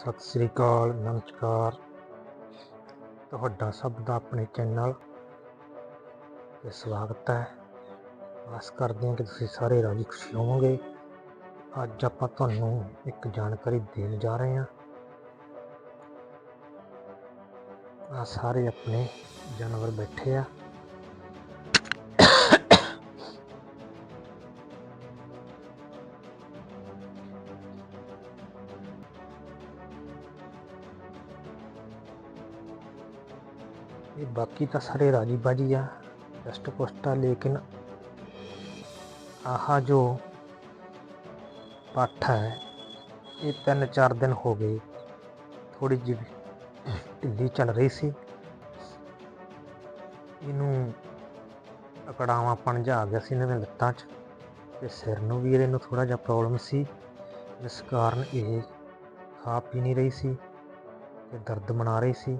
ਸਤਿ ਸ੍ਰੀ ਅਕਾਲ, ਨਮਸਕਾਰ। ਤੁਹਾਡਾ ਸਭ ਦਾ ਆਪਣੇ ਚੈਨਲ ਤੇ ਸਵਾਗਤ ਹੈ। ਆਸ ਕਰਦੇ ਹਾਂ ਕਿ ਤੁਸੀਂ ਸਾਰੇ ਰਾਜੀ ਖੁਸ਼ੀ ਹੋਵੋਗੇ। ਅੱਜ ਆਪਾਂ ਤੁਹਾਨੂੰ ਇੱਕ ਜਾਣਕਾਰੀ ਦੇਣ ਜਾ ਰਹੇ ਹਾਂ। ਆ ਸਾਰੇ ਆਪਣੇ ਜਾਨਵਰ ਬੈਠੇ ਆ। ਇਹ ਬਾਕੀ ਤਾਂ ਸਾਰੇ ਰਾਜੀ ਬਾਜੀ ਆ ਰੈਸਟ ਪੁਸਟ ਆ ਲੇਕਿਨ ਆਹ ਜੋ ਪੱਠ ਹੈ, ਇਹ ਤਿੰਨ ਚਾਰ ਦਿਨ ਹੋ ਗਏ ਥੋੜੀ ਜਿਹੀ ਢਿੱਲੀ ਚੱਲ ਰਹੀ ਸੀ। ਇਹਨੂੰ ਅਕੜਾਵਾਂ ਜਾ ਗਿਆ ਸੀ ਇਹਨਾਂ ਦੇ ਲੱਤਾਂ 'ਚ ਤੇ ਸਿਰ ਨੂੰ ਵੀ ਇਹਦੇ ਨੂੰ ਥੋੜਾ ਜਿਹਾ ਪ੍ਰੋਬਲਮ ਸੀ। ਜਿਸ ਕਾਰਨ ਇਹ ਖਾ ਪੀ ਨਹੀਂ ਰਹੀ ਸੀ ਤੇ ਦਰਦ ਮਨਾ ਰਹੀ ਸੀ।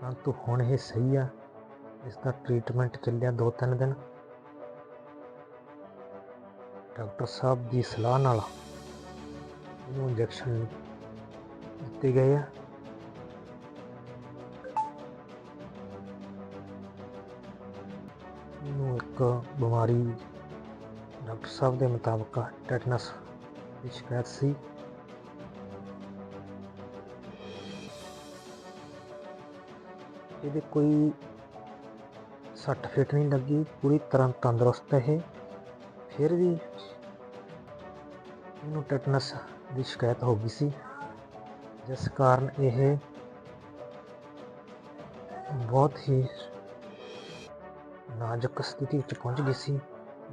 ਪਰੰਤੂ ਹੁਣ ਇਹ ਸਹੀ ਆ। ਇਸ ਦਾ ਟ੍ਰੀਟਮੈਂਟ ਚੱਲਿਆ ਦੋ ਤਿੰਨ ਦਿਨ। ਡਾਕਟਰ ਸਾਹਿਬ ਦੀ ਸਲਾਹ ਨਾਲ ਇਹਨੂੰ ਇੰਜੈਕਸ਼ਨ ਦਿੱਤੇ ਗਏ ਆ। ਇਹਨੂੰ ਇੱਕ ਬਿਮਾਰੀ ਡਾਕਟਰ ਸਾਹਿਬ ਦੇ ਮੁਤਾਬਕ ਟੈਟਨਸ ਦੀ ਸ਼ਿਕਾਇਤ ਸੀ। ਇਹਦੇ ਕੋਈ ਸੱਟ ਫੇਟ ਨਹੀਂ ਲੱਗੀ, ਪੂਰੀ ਤਰ੍ਹਾਂ ਤੰਦਰੁਸਤ ਹੈ ਇਹ। ਫਿਰ ਵੀ ਇਹਨੂੰ ਟੈਟਨਸ ਦੀ ਸ਼ਿਕਾਇਤ ਹੋ ਗਈ ਸੀ। ਜਿਸ ਕਾਰਨ ਇਹ ਬਹੁਤ ਹੀ ਨਾਜ਼ੁਕ ਸਥਿਤੀ ਵਿੱਚ ਪਹੁੰਚ ਗਈ ਸੀ,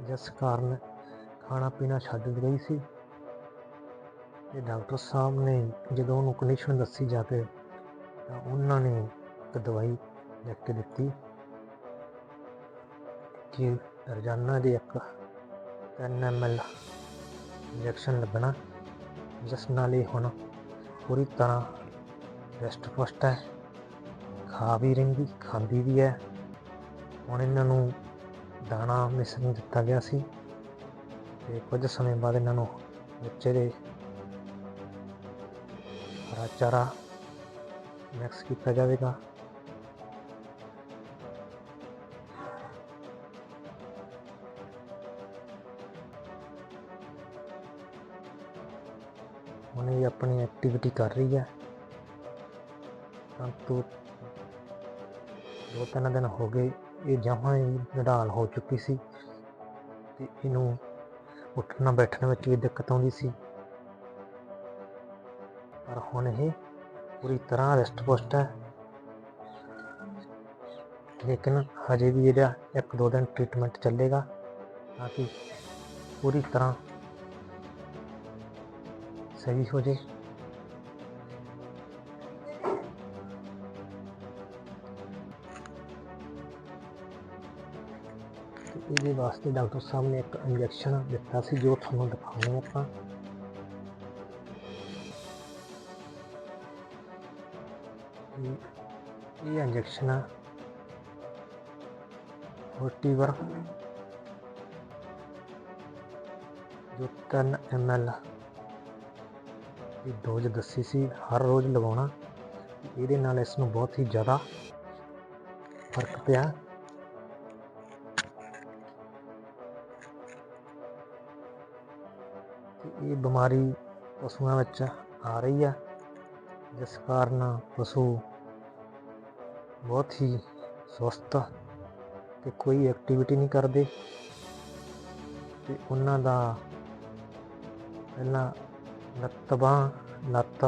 ਜਿਸ ਕਾਰਨ ਖਾਣਾ ਪੀਣਾ ਛੱਡ ਗਈ ਸੀ। ਤੇ ਡਾਕਟਰ ਸਾਹਿਬ ਨੇ ਜਦੋਂ ਉਹਨੂੰ ਕੰਡੀਸ਼ਨ ਦੱਸੀ ਜਾ ਕੇ ਤਾਂ ਉਹਨਾਂ ਨੇ ਇੱਕ ਦਵਾਈ ਲਿਖ ਕੇ ਦਿੱਤੀ ਕਿ ਰੋਜ਼ਾਨਾ ਦੀ ਇੱਕ 3 ml ਇੰਜੈਕਸ਼ਨ ਲੱਗਣਾ, ਜਿਸ ਨਾਲ ਇਹ ਹੁਣ ਪੂਰੀ ਤਰ੍ਹਾਂ ਰੈਸਟ ਪੁਸ਼ਟ ਹੈ, ਖਾ ਵੀ ਰਹਿੰਦੀ, ਖਾਂਦੀ ਵੀ ਹੈ। ਹੁਣ ਇਹਨਾਂ ਨੂੰ ਦਾਣਾ ਮਿਸ਼ਰਣ ਦਿੱਤਾ ਗਿਆ ਸੀ ਤੇ ਕੁਝ ਸਮੇਂ ਬਾਅਦ ਇਹਨਾਂ ਨੂੰ ਬੱਚੇ ਦੇ ਹਰਾ ਚਾਰਾ ਮਿਕਸ ਕੀਤਾ ਜਾਵੇਗਾ। ਹੁਣ ਇਹ ਆਪਣੀ ਐਕਟੀਵਿਟੀ ਕਰ ਰਹੀ ਹੈ ਪਰੰਤੂ ਦੋ ਤਿੰਨ ਦਿਨ ਹੋ ਗਏ, ਇਹ ਜਮਾਂ ਹੀ ਨਿਢਾਲ ਹੋ ਚੁੱਕੀ ਸੀ ਤੇ ਇਹਨੂੰ ਉੱਠਣਾ ਬੈਠਣ ਵਿੱਚ ਵੀ ਦਿੱਕਤ ਆਉਂਦੀ ਸੀ। ਪਰ ਹੁਣ ਇਹ ਪੂਰੀ ਤਰ੍ਹਾਂ ਰੈਸਟ ਪੋਸਟ ਹੈ। ਲੇਕਿਨ ਹਜੇ ਵੀ ਇਹਦਾ ਇੱਕ ਦੋ ਦਿਨ ਟ੍ਰੀਟਮੈਂਟ ਚੱਲੇਗਾ ਤਾਂ ਕਿ ਪੂਰੀ ਤਰ੍ਹਾਂ ਸਹੀ ਹੋ ਜੇ ਤੇ ਇਹਦੇ ਵਾਸਤੇ ਡਾਕਟਰ ਸਾਹਿਬ ਨੇ ਇੱਕ ਇੰਜੈਕਸ਼ਨ ਦਿੱਤਾ ਸੀ ਜੋ ਤੁਹਾਨੂੰ ਦਿਖਾਉਂਦੇ ਆਪਾਂ ਇਹ ਇਹ ਇੰਜੈਕਸ਼ਨ ਆ ਫੋਰਟੀਵਰ ਜੋ 3 ml ਦੀ ਡੋਜ਼ ਦੱਸੀ ਸੀ, ਹਰ ਰੋਜ਼ ਲਗਾਉਣਾ ਇਹਦੇ ਨਾਲ ਇਸ ਨੂੰ ਬਹੁਤ ਹੀ ਜ਼ਿਆਦਾ ਫ਼ਰਕ ਪਿਆ। ਇਹ ਬਿਮਾਰੀ ਪਸ਼ੂਆਂ ਵਿੱਚ ਆ ਰਹੀ ਆ, ਜਿਸ ਕਾਰਨ ਪਸ਼ੂ ਬਹੁਤ ਹੀ ਸੁਸਤ ਤੇ ਕੋਈ ਐਕਟੀਵਿਟੀ ਨਹੀਂ ਕਰਦੇ। ਤੇ ਉਹਨਾਂ ਦਾ ਪਹਿਲਾਂ ਲੱਤ ਬਾਂਹ ਲੱਤ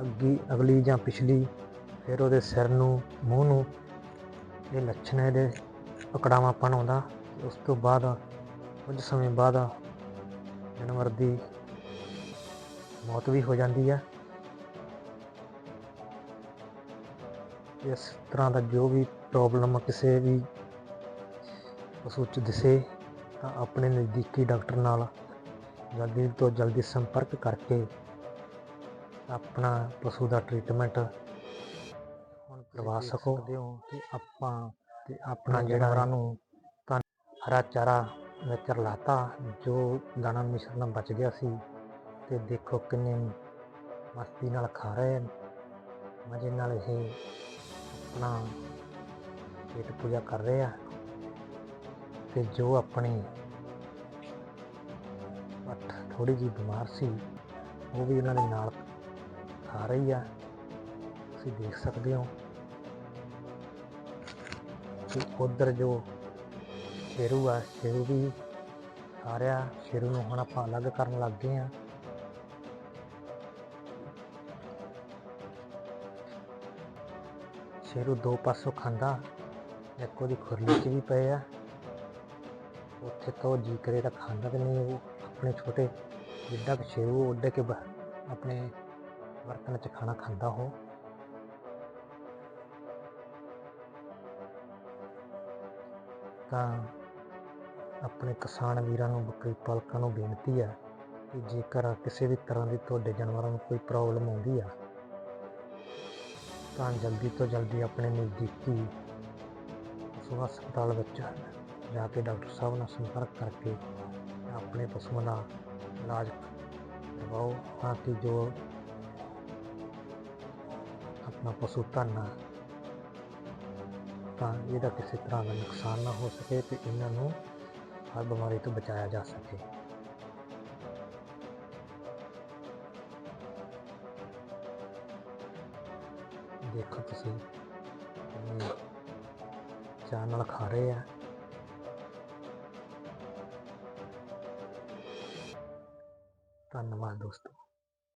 ਅੱਗੀ, ਅਗਲੀ ਜਾਂ ਪਿਛਲੀ, ਫਿਰ ਉਹਦੇ ਸਿਰ ਨੂੰ, ਮੂੰਹ ਨੂੰ, ਇਹ ਲੱਛਣ ਇਹਦੇ ਅਕੜਾਵਾਂਪਨ ਆਉਂਦਾ। ਤੇ ਉਸ ਤੋਂ ਬਾਅਦ, ਕੁਝ ਸਮੇਂ ਬਾਅਦ ਜਾਨਵਰ ਦੀ ਮੌਤ ਵੀ ਹੋ ਜਾਂਦੀ ਹੈ। ਇਸ ਤਰ੍ਹਾਂ ਦਾ ਜੋ ਵੀ ਪ੍ਰੋਬਲਮ ਕਿਸੇ ਵੀ ਪਸ਼ੂ 'ਚ ਦਿਸੇ, ਤਾਂ ਆਪਣੇ ਨਜ਼ਦੀਕੀ ਡਾਕਟਰ ਨਾਲ ਜਲਦੀ ਤੋਂ ਜਲਦੀ ਸੰਪਰਕ ਕਰਕੇ ਆਪਣਾ ਪਸ਼ੂ ਦਾ ਟ੍ਰੀਟਮੈਂਟ ਹੁਣ ਕਰਵਾ ਸਕੋ ਤੇ ਆਪਾਂ ਤੇ ਆਪਣਾ ਜਿਹੜਾ ਨੂੰ ਤਾਂ ਹਰਾ ਚਾਰਾ ਵਿੱਚ ਰਲਾਤਾ ਜੋ ਦਾਣਾ ਮਿਸ਼ਰਣ ਬਚ ਗਿਆ ਸੀ ਤੇ ਦੇਖੋ ਕਿੰਨੇ ਮਸਤੀ ਨਾਲ ਖਾ ਰਹੇ ਹਨ। ਮਜ਼ੇ ਨਾਲ ਇਹ ਆਪਣਾ ਪੇਟ ਪੂਜਾ ਕਰ ਰਹੇ ਆ ਤੇ ਜੋ ਆਪਣੀ ਪੱਠ ਥੋੜੀ ਜਿਹੀ ਬਿਮਾਰ ਸੀ, ਉਹ ਵੀ ਉਹਨਾਂ ਦੇ ਨਾਲ ਖਾ ਰਹੀ ਆ। ਤੁਸੀਂ ਦੇਖ ਸਕਦੇ ਹੋ ਕਿ ਉਧਰ ਜੋ ਸ਼ੇਰੂ ਆ, ਸ਼ੇਰੂ ਵੀ ਆ ਰਿਹਾ। ਸ਼ੇਰੂ ਨੂੰ ਹੁਣ ਆਪਾਂ ਅਲੱਗ ਕਰਨ ਲੱਗ ਗਏ ਆ। ਸ਼ੇਰੂ ਦੋ ਪਾਸੋਂ ਖਾਂਦਾ, ਇੱਕ ਉਹਦੀ ਖੁਰਲੀ 'ਚ ਵੀ ਪਏ ਆ। ਉੱਥੇ ਤੋਂ ਜੀ ਕਰੇ ਤਾਂ ਖਾਂਦਾ ਤੇ ਨਹੀਂ ਉਹ, ਆਪਣੇ ਛੋਟੇ ਜਿੱਡਾ ਕਿ ਸ਼ੇਰੂ ਉੱਡੇ ਕੇ ਬ- ਆਪਣੇ ਬਰਤਨ 'ਚ ਖਾਣਾ ਖਾਂਦਾ ਉਹ। ਤਾਂ ਆਪਣੇ ਕਿਸਾਨ ਵੀਰਾਂ ਨੂੰ ਬੱਕਰੀ ਪਾਲਕਾਂ ਨੂੰ ਬੇਨਤੀ ਹੈ ਕਿ ਜੇਕਰ ਕਿਸੇ ਵੀ ਤਰ੍ਹਾਂ ਦੀ ਤੁਹਾਡੇ ਜਾਨਵਰਾਂ ਨੂੰ ਕੋਈ ਪ੍ਰੋਬਲਮ ਆਉਂਦੀ ਆ, ਤਾਂ ਜਲਦੀ ਤੋਂ ਜਲਦੀ ਆਪਣੇ ਨਜ਼ਦੀਕੀ ਪਸ਼ੂ ਹਸਪਤਾਲ ਵਿੱਚ ਜਾ ਕੇ ਡਾਕਟਰ ਸਾਹਿਬ ਨਾਲ ਸੰਪਰਕ ਕਰਕੇ ਆਪਣੇ ਪਸ਼ੂਆਂ ਦਾ ਇਲਾਜ ਕਰਵਾਓ। ਤਾਂ ਕਿ ਜੋ ਆਪਣਾ ਪਸ਼ੂ ਧਨ ਆ, ਤਾਂ ਇਹਦਾ ਕਿਸੇ ਤਰ੍ਹਾਂ ਦਾ ਨੁਕਸਾਨ ਨਾ ਹੋ ਸਕੇ ਤੇ ਇਹਨਾਂ ਨੂੰ ਹਰ ਬਿਮਾਰੀ ਤੋਂ ਬਚਾਇਆ ਜਾ ਸਕੇ। ਦੇਖੋ ਤੁਸੀਂ ਕਿੰਨੇ ਨਾਲ ਖਾ ਰਹੇ ਆ। ਧੰਨਵਾਦ ਦੋਸਤੋ।